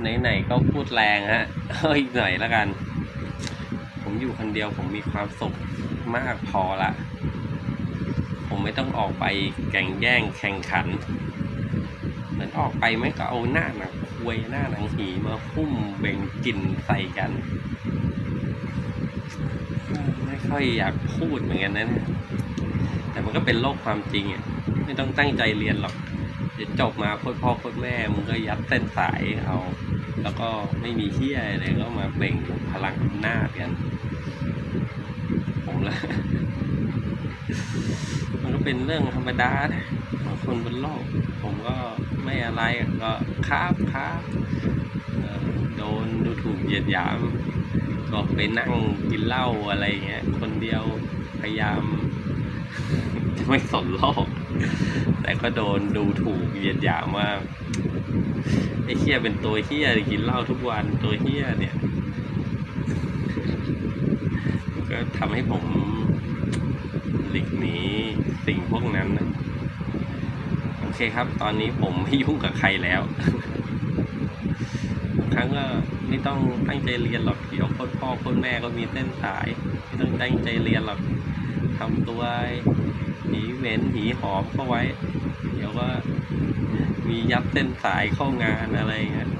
ไหนๆก็พูดแรงฮะเอาอีกหน่อยแล้วกัน ผมอยู่คนเดียวผมมีความสุขมากพอละผมไม่ต้องออกไปแข่งแย่งแข่งขัน เหมือนออกไปไม่ก็เอาหน้าหนังควยหน้าหนังหีมาพุ่มเบ่งกลิ่นใส่กัน ไม่ค่อยอยากพูดเหมือนกันนะเนี่ยแต่มันก็เป็นโลกความจริงอะไม่ต้องตั้งใจเรียนหรอกเดี๋ยวจบมาโคตรพ่อโคตรแม่มึงก็ยัดเส้นสายเอา แล้วก็ไม่มีเที่ยอะไรก็มาเบ่งพลังอำนาจกัน ผมละมันก็เป็นเรื่องธรรมดานะของคนบนโลก ผมก็ไม่อะไรก็ครับครับโดนดูถูกเหยียดหยามก็ไปนั่งกินเหล้าอะไรเงี้ย คนเดียวพยายาม ไม่สนโลก แต่ก็โดนดูถูกเยียดหยามว่าไอ้เฮียเป็นตัวเฮียกินเหล้าทุกวันตัวเฮียเนี่ย ก็ทำให้ผมหลีกหนีสิ่งพวกนั้นนะโอเคครับ ตอนนี้ผมไม่ยุ่งกับใครแล้วครั้งก็ไม่ต้องตั้งใจเรียนหรอกเดี๋ยวคนพ่อคนแม่ก็มีเส้นสาย ไม่ต้องตั้งใจเรียนหรอกทำตัว ม็นหีหอมเข้าไว้ เดี๋ยวว่ามียัดเส้นสายเข้างานอะไรเงี้ย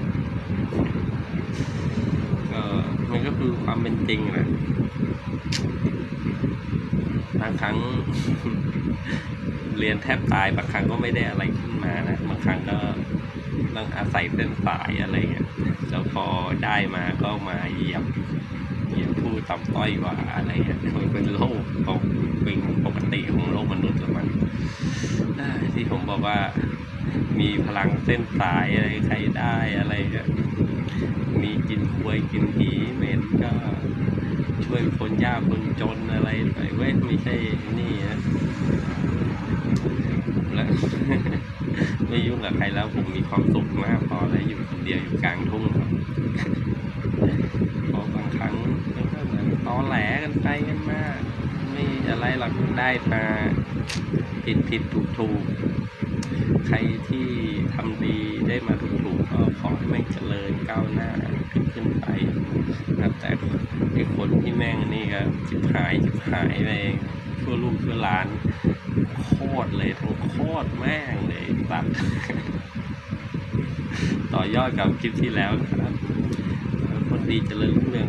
ก็มันก็คือความเป็นจริงนะบางครั้ง เรียนแทบตายบางครั้งก็ไม่ได้อะไรขึ้นมานะบางครั้งก็ต้องอาศัยเส้นสายอะไรเงี้ยแล้วพอได้มาก็มาเหยียบเหยียบผู้ต่ำต้อยกว่าอะไรเงี้ยมันเป็นโลกของป็นป ของโลกมนุษย์ละมันที่ผมบอกว่ามีพลังเส้นสายอะไรใครได้อะไรมีกินควยกินผีเหม็นก็ช่วยคนยากคนจนอะไรไปเว้ยไม่ใช่นี่นะแล้วไม่ยุ่งกับใครแล้วผมมีความสุขมากพอแล้วอยู่คนเดียวอยู่กลางทุ่งครับพราะบางครั้งก็เหมือนตอแหลกันไปกันมาก ไม่อะไรหรอกได้มาผิดผิดถูกถูกใครที่ทำดีได้มาถูกถูกก็ขอให้แม่งเจริญก้าวหน้าขึ้นขึ้นไปนะแต่ไอ้คนที่แม่งนี่ก็จิบหายจิบหายไปทั่วลูกทั่วหลาน โคตรเลยทั้งโคตรแม่งเลยสัตว์ต่อยอดกับคลิปที่แล้วนะครับ คนดีเจริญรุ่งเรือง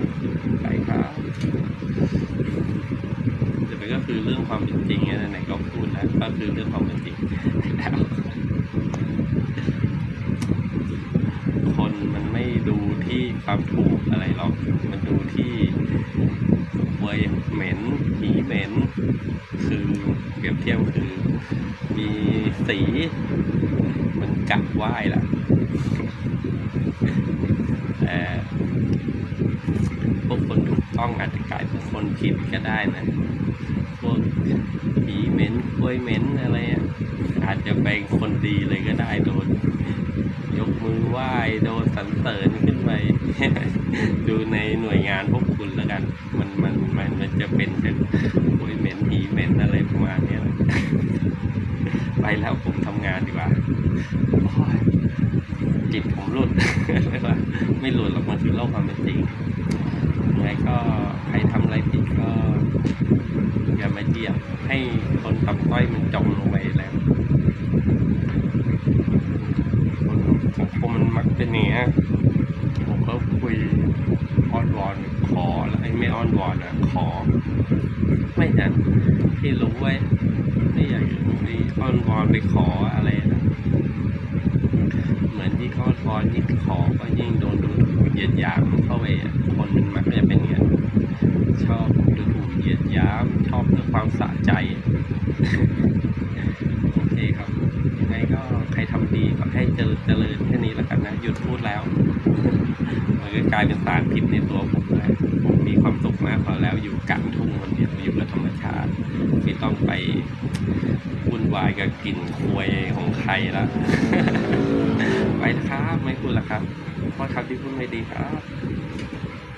ไปครับแต่มัน คือเรื่องความเป็นจริงนะไหนก็พูดแล้วก็คือเรื่องความเป็นจริงแล้วคนมันไม่ดูที่ความถูกอะไรหรอก มันดูที่เวยเหม็นหีเหม็น คือเปรียบเทียบคือ มีสีมันกัดไหว้ล่ะแต่พวกคนถูกต้องอาจจะกลายเป็นคนผิดก็ได้นะ พวกผีเหม็นกล้วยเหม็นอะไรอะอาจจะเป็นคนดีเลยก็ได้โดน ยกมือไหว้โดนสรรเสริญขึ้นไปดูในหน่วยงานพวกคุณแล้วกัน มันมันมันมันจะเป็นเป็นโวยเหม็นผีเหม็นอะไรประมาณนี้ไปแล้วผมทำงานดีกว่าจิตผมหลุดไม่ว่าไม่หลุดหรอกมันคือโลกความเป็นจริง ยังไงก็ใครทำอะไรผิดก็อย่ามาเหยียบให้คนต่ำต้อยมันจมลงไปแล้วคนสังคมมันมักเป็นอย่างเงี้ยผมก็คุยอ้อนวอนขอแล้วไอ้ไม่อ้อนวอนอะ ขอ ไม่จันที่รู้ไว้ไม่อยากไปอ้อนวอนไปขออะไรนะเหมือนที่เขาอ้อนวอนยิ่งขอก็ยิ่งโดนดูถูกเหยียดหยามเข้าไปอะคนมันมักจะ ความสะใจ โอเคครับยังไงก็ใครทำดีก็ให้เจริญเจริญแค่นี้แล้วกันนะ หยุดพูดแล้วมันก็กลายเป็นสารพิษในตัวผมแล้วผมมีความสุขมากพอแล้วอยู่กลางทุ่งคนเดียวอยู่กับธรรมชาติไม่ต้องไปวุ่นวายกับกลิ่นควยของใครละไปนะครับ ไม่พูดละครับเพราะคำที่พูดไม่ดีครับ